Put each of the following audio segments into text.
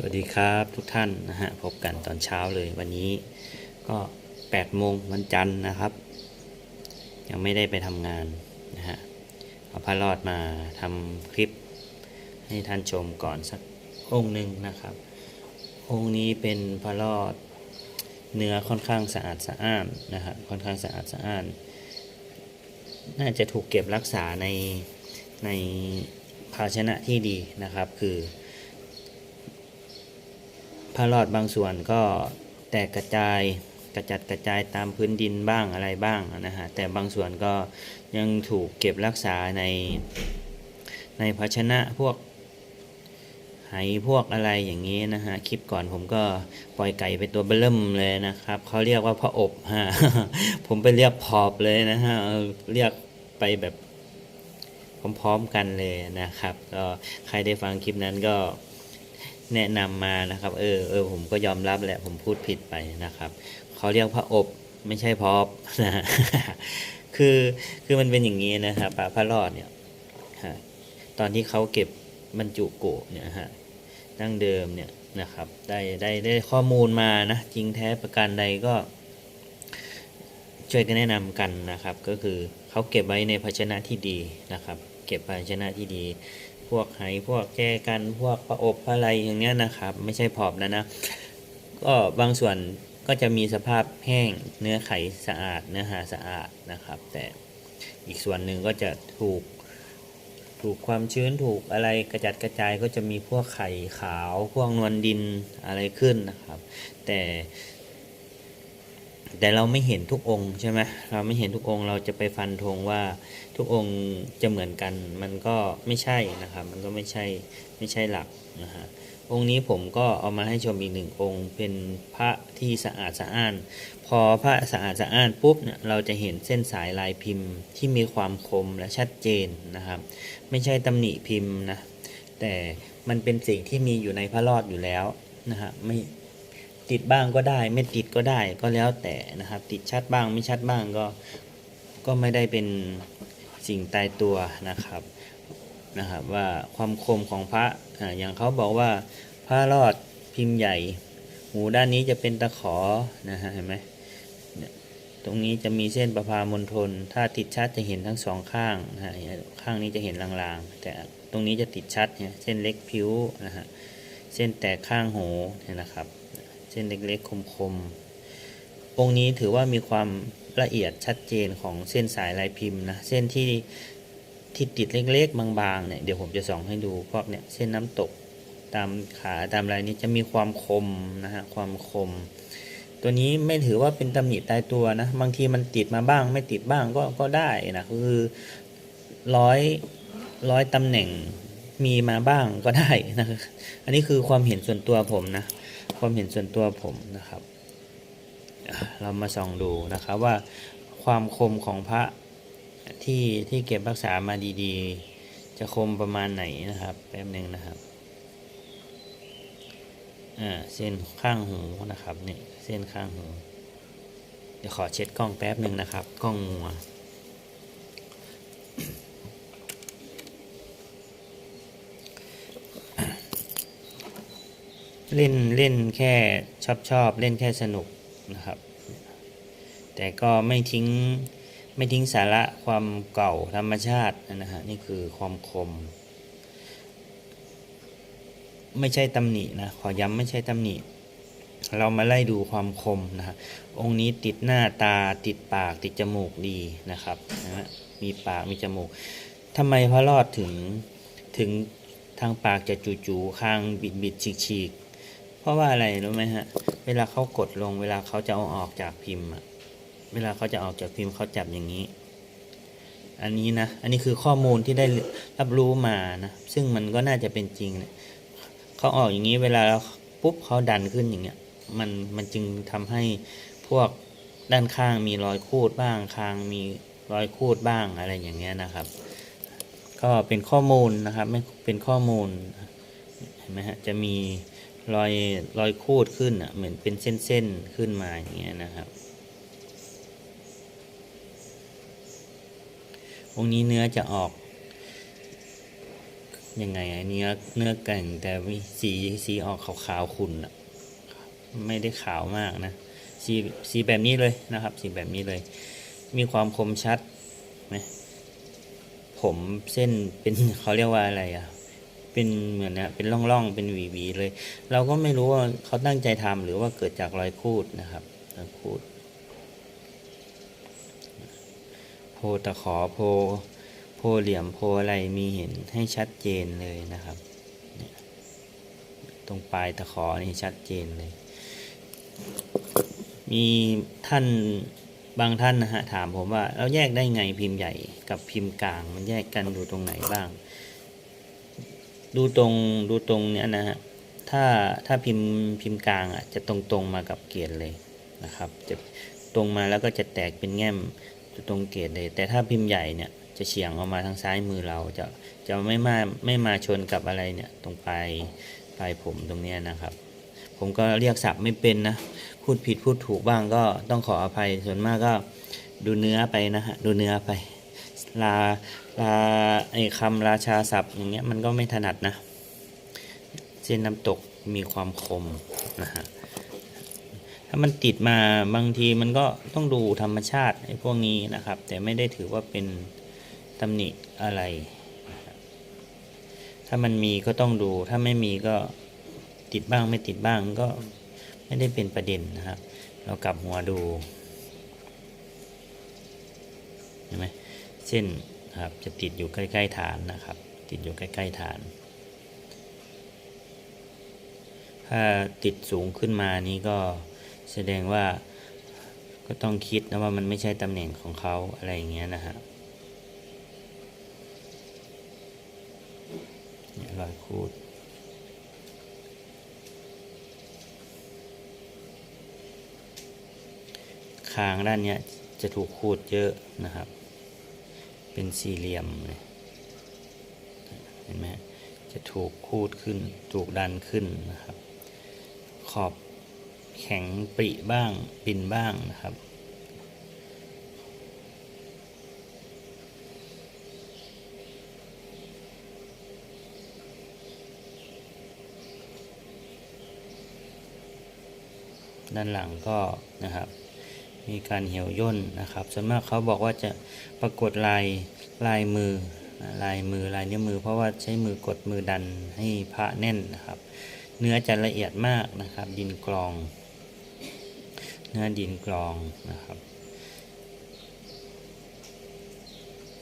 สวัสดีครับทุกท่านนะฮะพบกันตอนเช้าเลยวันนี้ก็8โมงวันจันทร์นะครับ ยังไม่ได้ไปทำงานนะฮะเอาพระรอดมาทำคลิปให้ท่านชมก่อนสักองค์หนึ่งนะครับ องค์นี้เป็นพระรอดเนื้อค่อนข้างสะอาดสะอ้านนะฮะค่อนข้างสะอาดสะอ้าน น่าจะถูกเก็บรักษาในในภาชนะที่ดีนะครับคือ พระรอดบางส่วนก็แตกกระจายกระจัดกระจายตามพื้นดินบ้างอะไรบ้างนะฮะแต่บางส่วนก็ยังถูกเก็บรักษาในในภาชนะพวกไหพวกอะไรอย่างนี้นะฮะคลิปก่อนผมก็ปล่อยไก่ไปตัวเบิ่มเลยนะครับเขาเรียกว่าพระอบฮะผมไปเรียกพอบเลยนะฮะเรียกไปแบบพร้อมๆกันเลยนะครับก็ใครได้ฟังคลิปนั้นก็ แนะนำมานะครับ เออเออผมก็ยอมรับแหละผมพูดผิดไปนะครับเขาเรียกพระอบไม่ใช่พอบนะคือคือมันเป็นอย่างนี้นะครับพระพระรอดเนี่ยตอนที่เขาเก็บบรรจุโกะเนี่ยฮะดั้งเดิมเนี่ยนะครับ ได้ได้ได้ข้อมูลมานะจริงแท้ประการใดก็ ช่วยกันแนะนำกันนะครับ ก็คือเขาเก็บไว้ในภาชนะที่ดีนะครับ เก็บภาชนะที่ดี พวกไหพวกแก้กันพวกประอบอะไรอย่างเงี้ยนะครับ ไม่ใช่ผอบนะนะ ก็บางส่วนก็จะมีสภาพแห้งเนื้อไขสะอาดเนื้อหาสะอาดนะครับ แต่อีกส่วนหนึ่งก็จะถูกถูกความชื้นถูกอะไรกระจัดกระจายก็จะมีพวกไข่ขาว พวกนวลดินอะไรขึ้นนะครับ แต่ แต่เราไม่เห็นทุกองค์ใช่ไหมเราไม่เห็นทุกองค์เราจะไปฟันธงว่าทุกองค์จะเหมือนกัน มันก็ไม่ใช่นะครับ มันก็ไม่ใช่ไม่ใช่หลักนะฮะองค์นี้ผมก็เอามาให้ชมอีกหนึ่งองค์ เป็นพระที่สะอาดสะอ้าน พอพระสะอาดสะอ้านปุ๊บเนี่ยเราจะเห็นเส้นสายลายพิมพ์ที่มีความคมและชัดเจนนะครับ ไม่ใช่ตำหนิพิมพ์นะแต่มันเป็นสิ่งที่มีอยู่ในพระรอดอยู่แล้วนะฮะไม่ ติดบ้างก็ได้ ไม่ติดก็ได้ก็แล้วแต่นะครับ ติดชัดบ้างไม่ชัดบ้างก็ก็ไม่ได้เป็นสิ่งตายตัวนะครับนะครับ ว่าความคมของพระออย่างเขาบอกว่าพระรอดพิมพ์ใหญ่ หูด้านนี้จะเป็นตะขอนะฮะเห็นไหมตรงนี้จะมีเส้นประพามณฑลถ้าติดชัดจะเห็นทั้งสองข้างนะฮะข้างนี้จะเห็นลางๆ แต่ตรงนี้จะติดชัดเนี่ยเส้นเล็กผิวนะฮะเส้นแตกข้างหูเนี่ยนะครับ ส้นเล็กๆ คมๆ องค์นี้ถือว่ามีความละเอียดชัดเจนของเส้นสายลายพิมพ์นะ เส้นที่ที่ติดเล็กๆ บางๆ เนี่ย เดี๋ยวผมจะส่องให้ดูพวกเนี่ยเส้นน้ำตกตามขาตามลายนี้จะมีความคมนะฮะความคม ตัวนี้ไม่ถือว่าเป็นตำหนิตายตัวนะ บางทีมันติดมาบ้าง ไม่ติดบ้างก็ก็ได้นะคือร้อยร้อยตำแหน่งมีมาบ้างก็ได้นะอันนี้คือความเห็นส่วนตัวผมนะ ความเห็นส่วนตัวผมนะครับ เรามาส่องดูนะครับว่าความคมของพระที่ที่เก็บรักษามาดีๆ จะคมประมาณไหนนะครับแป๊บหนึ่งนะครับเส้นข้างหูนะครับนี่เส้นข้างหู เดี๋ยวขอเช็ดกล้องแป๊บหนึ่งนะครับ กล้องมัว เล่นเล่นแค่ชอบชอบเล่นแค่สนุกนะครับ แต่ก็ไม่ทิ้งไม่ทิ้งสาระความเก่าธรรมชาตินะฮะนี่คือความคม ไม่ใช่ตำหนินะขอย้ำไม่ใช่ตำหนิ เรามาไล่ดูความคมนะฮะองค์นี้ติดหน้าตาติดปากติดจมูกดีนะครับนะฮะมีปากมีจมูกทำไมพระรอดถึงถึงทางปากจะจูๆคางบิดบิดฉีกฉีกๆ ราะว่าอะไรรู้ไหมฮะ เวลาเขากดลง เวลาเขาจะเอาออกจากพิมพ์อะเวลาเขาจะออกจากพิมพ์เขาจับอย่างนี้ อันนี้นะ อันนี้คือข้อมูลที่ได้รับรู้มานะ ซึ่งมันก็น่าจะเป็นจริงเนี่ยเขาออกอย่างนี้เวลาปุ๊บเขาดันขึ้นอย่างเงี้ย มันมันจึงทำให้พวกด้านข้างมีรอยคูดบ้างคางมีรอยคูดบ้างอะไรอย่างเงี้ยนะครับ ก็เป็นข้อมูลนะครับ ไม่เป็นข้อมูลเห็นไหมฮะจะมี รอยรอยคูดขึ้นอะเหมือนเป็นเส้นๆขึ้นมาอย่างเงี้ยนะครับองนี้เนื้อจะออกยังไงอะเนื้อเนื้อแก่งแต่สีสีออกขาวๆขุ่นอะไม่ได้ขาวมากนะสีสีแบบนี้เลยนะครับ สีแบบนี้เลย มีความคมชัดไหมผมเส้นเป็นเขาเรียกว่าอะไรอะ เป็นเหมือนเนี่ยเป็นร่องๆเป็นหวีๆเลย เราก็ไม่รู้ว่าเขาตั้งใจทำหรือว่าเกิดจากรอยคูดนะครับรอยคูดโพตะขอโพโพเหลี่ยมโพอะไรมีเห็นให้ชัดเจนเลยนะครับ ตรงปลายตะขอนี่ชัดเจนเลย มีท่านบางท่านนะฮะถามผมว่าเราแยกได้ไงพิมพ์ใหญ่กับพิมพ์กลาง มันแยกกันดูตรงไหนบ้าง ดูตรงดูตรงเนี้ยนะฮะถ้าถ้าพิมพ์พิมพ์กลางอะจะตรงตรงมากับเกรดเลยนะครับจะตรงมาแล้วก็จะแตกเป็นแง่มจะตรงเกรดเลย แต่ถ้าพิมพ์ใหญ่เนี่ยจะเฉียงออกมาทางซ้ายมือเราจะจะไม่มาไม่มาชนกับอะไรเนี่ยตรงปลายปลายผมตรงเนี้ยนะครับ ผมก็เรียกศัพท์ไม่เป็นนะพูดผิดพูดถูกบ้างก็ต้องขออภัยส่วนมากก็ดูเนื้อไปนะฮะดูเนื้อไป ลาลาไอ้คำราชาศัพท์อย่างเงี้ยมันก็ไม่ถนัดนะ เส้นน้ำตกมีความคมนะฮะถ้ามันติดมาบางทีมันก็ต้องดูธรรมชาติไอ้พวกนี้นะครับ แต่ไม่ได้ถือว่าเป็นตำหนิอะไร ถ้ามันมีก็ต้องดู ถ้าไม่มีก็ติดบ้างไม่ติดบ้างก็ไม่ได้เป็นประเด็นนะครับ เรากลับหัวดูเห็นไหม เส้นครับจะติดอยู่ใกล้ ๆ ฐานนะครับ ติดอยู่ใกล้ ๆ ฐาน ถ้าติดสูงขึ้นมานี้ก็แสดงว่าก็ต้องคิดนะว่ามันไม่ใช่ตำแหน่งของเขาอะไรอย่างเงี้ยนะฮะรอยคูดคางด้านเนี้ยจะถูกคูดเยอะนะครับ เป็นสี่เหลี่ยมเลยเห็นไหมจะถูกคูดขึ้น ถูกดันขึ้นนะครับ ขอบแข็งปริบ้างปินบ้างนะครับด้านหลังก็นะครับ มีการเหี่ยวย่นนะครับ ส่วนมากเขาบอกว่าจะปรากฏลายลายมือลายมือลายนิ้วมือ เพราะว่าใช้มือกดมือดันให้พระแน่นนะครับ เนื้อจะละเอียดมากนะครับ ดินกรอง เนื้อดินกรองนะครับ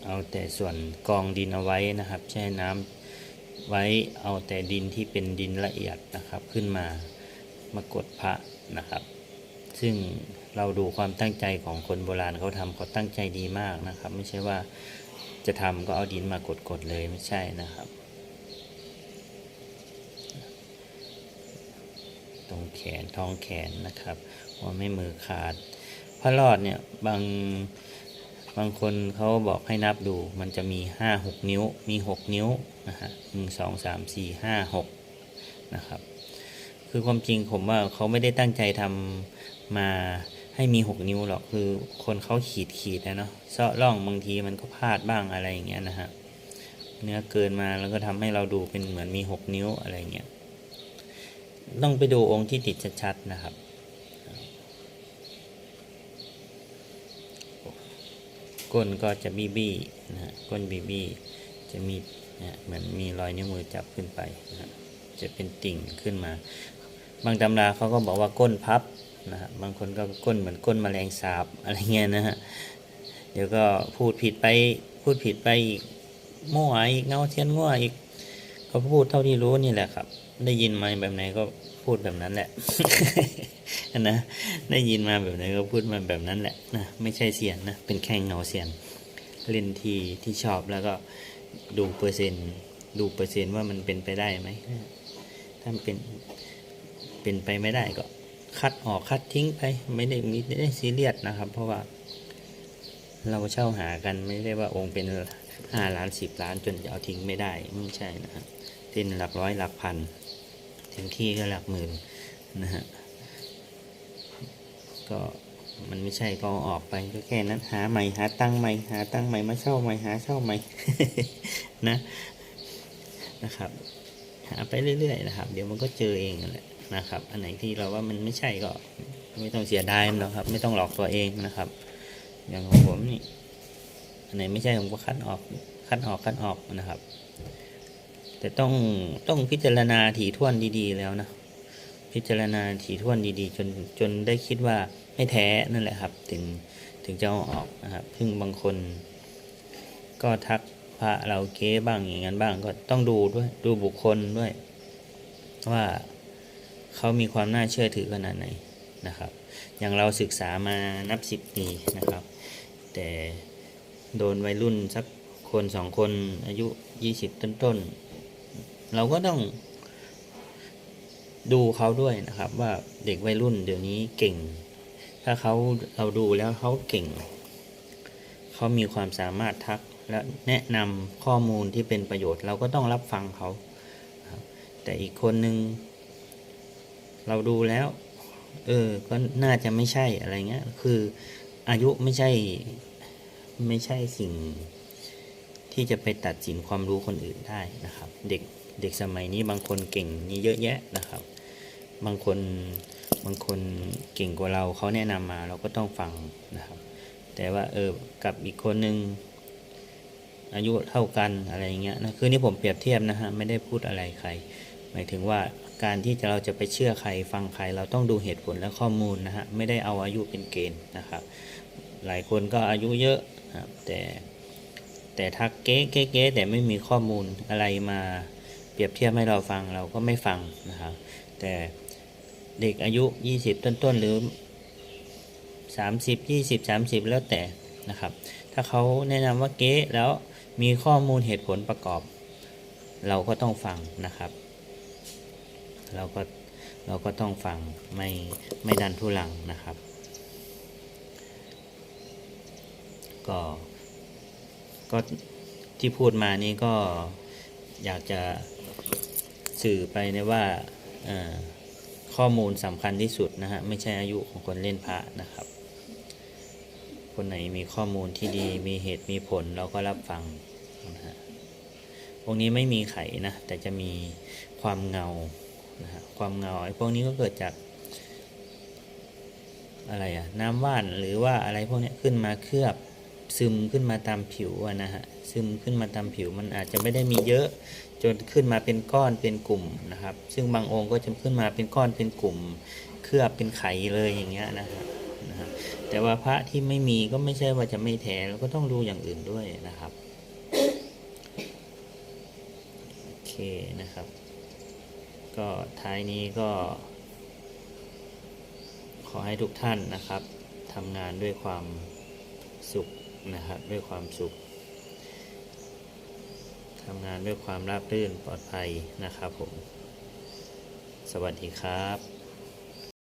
เอาแต่ส่วนกรองดินเอาไว้นะครับ แช่น้ำไว้เอาแต่ดินที่เป็นดินละเอียดนะครับ ขึ้นมามากดพระนะครับ ซึ่งเราดูความตั้งใจของคนโบราณเขาทำเขาตั้งใจดีมากนะครับ ไม่ใช่ว่าจะทำก็เอาดินมากดๆเลยไม่ใช่นะครับ ตรงแขนท้องแขนนะครับว่าไม่มือขาดพระรอดเนี่ยบางบางคนเขาบอกให้นับดูมันจะมีห้าหกนิ้วมีหกนิ้วนะฮะหนึ่งสองสามสี่ห้าหกนะครับ คือความจริงผมว่าเขาไม่ได้ตั้งใจทำ มาให้มีหกนิ้วหรอกคือคนเขาขีดขีดนะเนาะเซาะร่องบางทีมันก็พลาดบ้างอะไรอย่างเงี้ยนะฮะเนื้อเกินมาแล้วก็ทำให้เราดูเป็นเหมือนมีหกนิ้วอะไรเงี้ยต้องไปดูองค์ที่ติดชัดๆนะครับก้นก็จะบี้บี้นะฮะก้นบี้บี้จะมีนะเหมือนมีรอยนิ้วมือจับขึ้นไปนะจะเป็นติ่งขึ้นมา บางตำราเขาก็บอกว่าก้นพับ นะฮะบางคนก็ก้นเหมือนก้นแมลงสาบอะไรเงี้ยนะฮะเดี๋ยวก็พูดผิดไปพูดผิดไปอีกมั่วอีกเงาเทียนง่วอีกก็พูดเท่าที่รู้นี่แหละครับ ได้ยินมาแบบไหนก็พูดแบบนั้นแหละนะได้ยินมาแบบไหนก็พูดมาแบบนั้นแหละนะไม่ใช่เสียนนะเป็นแค่เงาเสียนเล่นทีที่ชอบแล้วก็ดูเปอร์เซ็นต์ดูเปอร์เซ็นต์ว่ามันเป็นไปได้ไหมถ้ามันเป็นเป็นไปไม่ได้ก็ คัดออกคัดทิ้งไป ไม่ได้มีไม่ได้ซีเรียสนะครับ เพราะว่า เราเช่าหากันไม่ได้ว่าองค์เป็นห้าล้านสิบล้านจนจะเอาทิ้งไม่ได้ไม่ใช่นะครับเป็นหลักร้อยหลักพันเต็มที่ก็หลักหมื่นนะฮะก็มันไม่ใช่ก็ออกไปก็แค่นั้นหาใหม่หาตั้งใหม่หาตั้งใหม่มาเช่าใหม่หาเช่าใหม่นะนะครับ หาไปเรื่อยๆนะครับ เดี๋ยวมันก็เจอเองนั่นแหละ นะครับ อันไหนที่เราว่ามันไม่ใช่ก็ ไม่ต้องเสียดายหรอกครับ ไม่ต้องหลอกตัวเองนะครับ อย่างของผมนี่อันไหนไม่ใช่ผมก็คัดออกคัดออกคัดออกนะครับ แต่ต้องต้องพิจารณาถี่ถ้วนดีๆแล้วนะพิจารณาถี่ถ้วนดีๆ จนจนได้คิดว่าไม่แท้นั่นแหละครับ ถึงถึงจะเอาออกนะครับซึ่งบางคน ก็ทักพระเราเก๊บ้างอย่างนั้นบ้างก็ต้องดูด้วยดูบุคคลด้วย ว่า เขามีความน่าเชื่อถือขนาดไหนนะครับ อย่างเราศึกษามานับสิบปีนะครับ แต่โดนวัยรุ่นสักคนสองคนอายุยี่สิบต้นๆ เราก็ต้องดูเขาด้วยนะครับ ว่าเด็กวัยรุ่นเดี๋ยวนี้เก่ง ถ้าเขาเราดูแล้วเขาเก่ง เขามีความสามารถทักและแนะนำข้อมูลที่เป็นประโยชน์ เราก็ต้องรับฟังเขา แต่อีกคนหนึ่ง เราดูแล้ว เออ ก็น่าจะไม่ใช่อะไรเงี้ย คืออายุไม่ใช่ ไม่ใช่สิ่งที่จะไปตัดสินความรู้คนอื่นได้นะครับ เด็กเด็กสมัยนี้บางคนเก่งนี่เยอะแยะนะครับ บางคนบางคนเก่งกว่าเราเขาแนะนำมาเราก็ต้องฟังนะครับ แต่ว่าเออกับอีกคนหนึ่งอายุเท่ากันอะไรเงี้ยนะคือนี่ผมเปรียบเทียบนะฮะไม่ได้พูดอะไรใคร หมายถึงว่า การที่จะเราจะไปเชื่อใครฟังใคร เราต้องดูเหตุผลและข้อมูลนะฮะไม่ได้เอาอายุเป็นเกณฑ์นะครับ หลายคนก็อายุเยอะนะครับแต่แต่ทักเก๊เก๊เก๊แต่ไม่มีข้อมูลอะไรมาเปรียบเทียบให้เราฟังเราก็ไม่ฟังนะครับ แต่เด็กอายุ 20 ต้นๆ หรือ 30 20 30 แล้วแต่นะครับ ถ้าเขาแนะนำว่าเก๊แล้วมีข้อมูลเหตุผลประกอบ เราก็ต้องฟังนะครับ เราก็เราก็ต้องฟังไม่ไม่ดันทุลังนะครับ ก็ก็ที่พูดมานี้ก็อยากจะสื่อไปในว่าเอ่อข้อมูลสำคัญที่สุดนะฮะไม่ใช่อายุของคนเล่นพระนะครับ คนไหนมีข้อมูลที่ดีมีเหตุมีผลเราก็รับฟังนะฮะวกนี้ไม่มีไขนะแต่จะมีความเงา นะฮะความเงาไอ้พวกนี้ก็เกิดจากอะไรอะน้ำว่านหรือว่าอะไรพวกนี้ขึ้นมาเคลือบซึมขึ้นมาตามผิวนะฮะซึมขึ้นมาตามผิวมันอาจจะไม่ได้มีเยอะจนขึ้นมาเป็นก้อนเป็นกลุ่มนะครับ ซึ่งบางองค์ก็จะขึ้นมาเป็นก้อนเป็นกลุ่ม เคลือบเป็นไขเลยอย่างเงี้ยนะฮะนะฮะแต่ว่าพระที่ไม่มีก็ไม่ใช่ว่าจะไม่แท้เราก็ต้องดูอย่างอื่นด้วยนะครับโอเคนะครับ ก็ท้ายนี้ก็ ขอให้ทุกท่านนะครับทำงานด้วยความสุขนะครับ ด้วยความสุขทำงานด้วยความราบรื่นปลอดภัยนะครับผม สวัสดีครับ